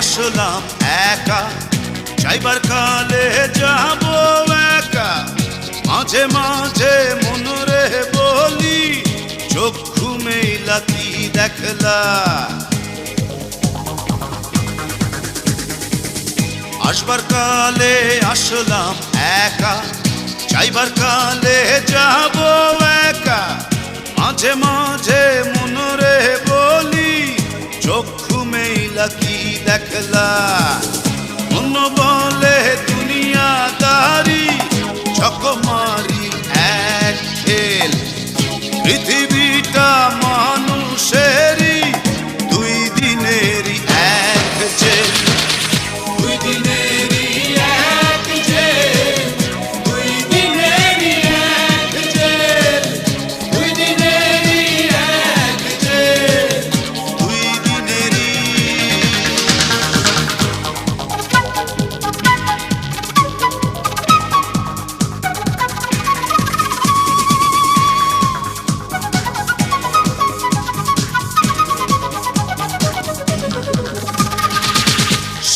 আসলাম একা যাইবার কালে যাব একা। মাঝে মাঝে মনরে বলি, চক্ষু কি দেখলা। আসবার কালে আসলাম একা যাইবার কালে দেখলা মন বলে দুনিয়াদারি চকমারি এক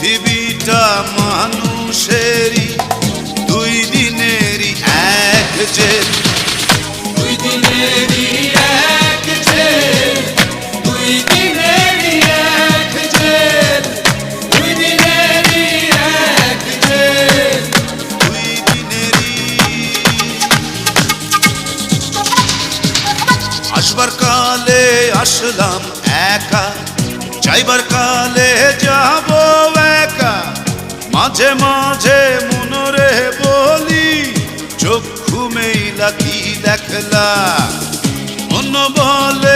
পৃথিবীটা মানুষেরই, দুই দিনেরই এক জেল দুই দিনেরই এক জেল দুই দিনেরই এক জেল দুই আসবার কালে আসলাম একা। যাইবার কালে যাব একা মাঝে মাঝে মনরে বলি চক্ষু ঘুমেই কি দেখলা মন বলে